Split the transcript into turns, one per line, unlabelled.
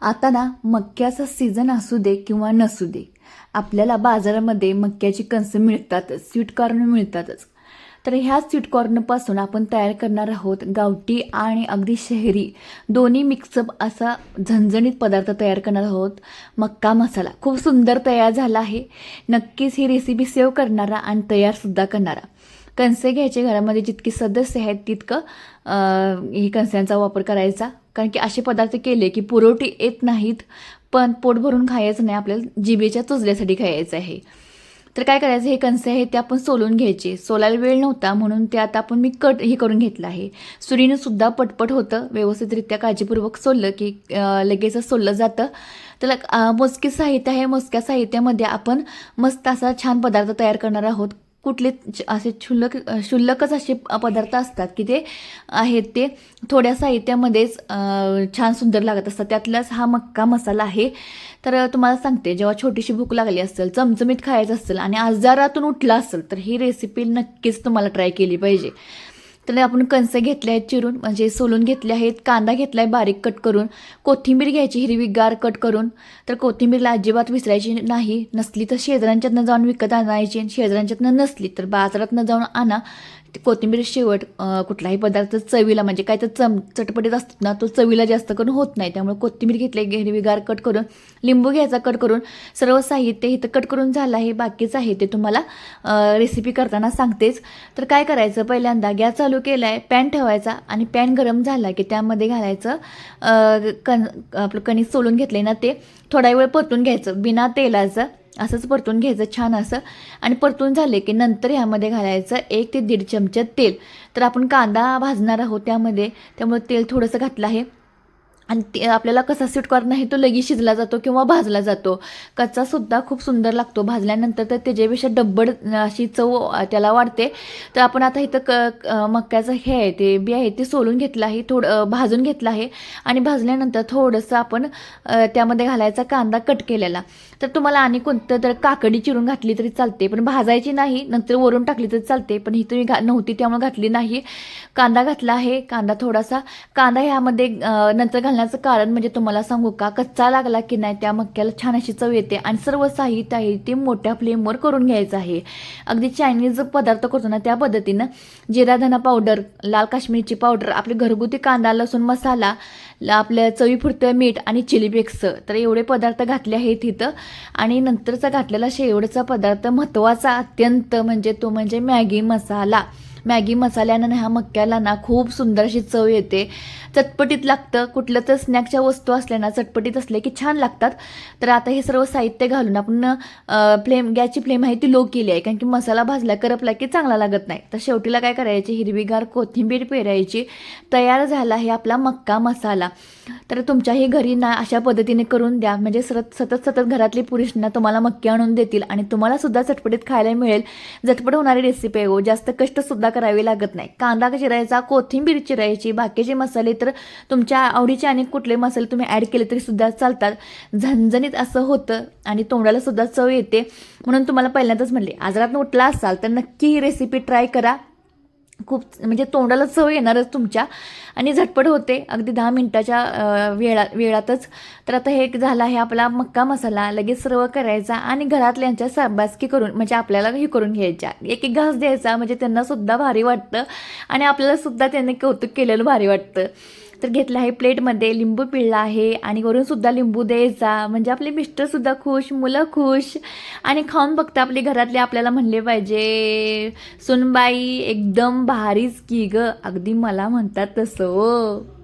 आता ना मक्याचा सीझन असू दे किंवा नसू दे आपल्याला बाजारामध्ये मक्याची कणसं मिळतातच स्वीट कॉर्न मिळतातच. तर ह्या स्वीट कॉर्नपासून आपण तयार करणार आहोत गावठी आणि अगदी शहरी दोन्ही मिक्सअप असा झणझणीत पदार्थ तयार करणार आहोत. मक्का मसाला खूप सुंदर तयार झाला आहे. नक्कीच ही रेसिपी सेव्ह करणारा आणि तयारसुद्धा करणारा. कणसे घ्यायचे घरामध्ये जितकी सदस्य आहेत तितकं हे ही कणस्यांचा वापर करायचा. कारण की असे पदार्थ केले की पुरवठी येत नाहीत पण पोट भरून खायचं नाही आपल्याला जिभेच्या चुजल्यासाठी खायचं आहे. तर काय करायचं? हे कणसे आहे ते आपण सोलून घ्यायचे. सोलायला वेळ नव्हता म्हणून ते आता आपण मी कट हे करून घेतलं आहे. सुरीनं सुद्धा पटपट होतं व्यवस्थितरित्या काळजीपूर्वक सोललं की लगेच लगेचच सोललं जातं. त्याला मोजके साहित्य आहे मोजक्या साहित्यामध्ये आपण मस्त असा छान पदार्थ तयार करणार आहोत. कुठले असे क्षुल्लक क्षुल्लकच असे पदार्थ असतात की ते आहेत ते थोड्या साहित्यामध्येच छान सुंदर लागत असतात. त्यातलाच हा मक्का मसाला आहे. तर तुम्हाला सांगते जेव्हा छोटीशी भूक लागली असेल चमचमीत खायचं असेल आणि आजारातून उठला असेल तर ही रेसिपी नक्कीच तुम्हाला ट्राय केली पाहिजे. तर आपण कणसं घेतले आहेत चिरून म्हणजे सोलून घेतले आहेत कांदा घेतला आहे बारीक कट करून कोथिंबीर घ्यायची हिरवीगार कट करून तर कोथिंबीरला अजिबात विसरायची नाही नसली तर शेजाऱ्यांच्यातनं जाऊन विकत आणायची आणि शेजाऱ्यांच्यातनं नसली तर बाजारातनं जाऊन आणा. ती कोथिंबीर शेवट कुठलाही पदार्थ चवीला म्हणजे काय तर चम चटपटीत असतात ना तो चवीला जास्त करून होत नाही. त्यामुळे कोथिंबीर घेतली हिरवीगार कट करून लिंबू घ्यायचा कट करून सर्व साहित्य इथं कट करून झालं आहे बाकीचं आहे ते तुम्हाला रेसिपी करताना सांगतेच. तर काय करायचं? पहिल्यांदा गॅस चालू केला आहे पॅन ठेवायचा आणि पॅन गरम झाला की त्यामध्ये घालायचं कण आपलं कणिक सोलून घेतले ना ते थोडा वेळ परतून घ्यायचं बिना तेलाचं. असंच परतून घ्यायचं छान असं. आणि परतून झाले की नंतर ह्यामध्ये घालायचं एक ते दीड चमचे तेल. तर आपण कांदा भाजणार आहोत त्यामध्ये. त्यामुळे तेल थोडंसं घातलं आहे. आणि ते आपल्याला कसा स्वीट कॉर्न आहे तो लगेच शिजला जातो किंवा भाजला जातो. कच्चासुद्धा खूप सुंदर लागतो भाजल्यानंतर तर त्याच्यापेक्षा डब्बड अशी चव त्याला वाढते. तर आपण आता इथं क मक्याचं हे आहे ते बी आहे ते सोलून घेतलं आहे थोडं भाजून घेतलं आहे. आणि भाजल्यानंतर थोडंसं आपण त्यामध्ये घालायचा कांदा कट केलेला. तर तुम्हाला आणि कोणतं तर काकडी चिरून घातली तरी चालते पण भाजायची नाही नंतर वरून टाकली तरी चालते पण ही तुम्ही घा नव्हती त्यामुळे घातली नाही. कांदा घातला आहे कांदा थोडासा कांदा ह्यामध्ये नंतर घाल घालण्याचं कारण म्हणजे तुम्हाला सांगू का? कच्चा लागला की नाही त्या मक्याला छान अशी चव येते आणि सर्व साहित्य आहे ते मोठ्या फ्लेमवर करून घ्यायचं आहे. अगदी चायनीज पदार्थ करतो ना त्या पद्धतीनं जिरा धना पावडर लाल काश्मीरची पावडर आपले घरगुती कांदा लसूण मसाला ल- आपल्या चवीपुरतं मीठ आणि चिली फ्लेक्स तर एवढे पदार्थ घातले आहेत इथं. आणि नंतरचा घातलेला शेवटचा पदार्थ महत्त्वाचा अत्यंत म्हणजे तो म्हणजे मॅगी मसाला. मॅगी मसाल्यानं ह्या मक्याला ना खूप सुंदर अशी चव येते. चटपटीत लागतं कुठलं तर स्नॅकच्या वस्तू असल्या ना चटपटीत असले की छान लागतात. तर आता हे सर्व साहित्य घालून आपण फ्लेम गॅसची फ्लेम आहे ती लो केली आहे कारण की मसाला भाजला करपला की चांगला लागत नाही. तर शेवटीला काय करायची? हिरवीगार कोथिंबीर पेरायची. तयार झाला आहे आपला मक्का मसाला. तर तुमच्याही घरी ना अशा पद्धतीने करून द्या. म्हणजे सतत सतत सतत घरातली पुरुषांना तुम्हाला मक्की आणून देतील आणि तुम्हाला सुद्धा चटपटीत खायला मिळेल. झटपट होणारी रेसिपी आहे हो. जास्त कष्ट सुद्धा करावे लागत नाही. कांदा चिरायचा कोथिंबीर चिरायची बाकीचे मसाले तर तुमच्या आवडीचे आणि कुठले मसाले तुम्ही ॲड केले तरी सुद्धा चालतात. झणझणीत असं होतं आणि तोंडाला सुद्धा चव येते. म्हणून तुम्हाला पहिल्यांदाच म्हणले आजारात उठला असाल तर नक्की ही रेसिपी ट्राय करा. खूप म्हणजे तोंडाला चव येणारच तुमच्या. आणि झटपट होते. अगदी दहा मिनटाच्या वेळा वेळातच. तर आता हे झाला आहे आपला मक्का मसाला. लगेच सर्व करायचा आणि घरातल्यांच्या साबासकी करून म्हणजे आपल्याला हे करून घ्यायच्या. एक एक घास द्यायचा म्हणजे त्यांनासुद्धा भारी वाटतं. आणि आपल्यालासुद्धा त्यांनी कौतुक केलेलं भारी वाटतं. तर घेतलं आहे प्लेटमध्ये लिंबू पिळला आहे आणि वरूनसुद्धा लिंबू द्यायचा म्हणजे आपले मिस्टरसुद्धा खुश मुलं खुश. आणि खाऊन बघता आपली घरातले आपल्याला म्हणले पाहिजे सुनबाई एकदम भारीच की ग. अगदी मला म्हणतात तसं हो.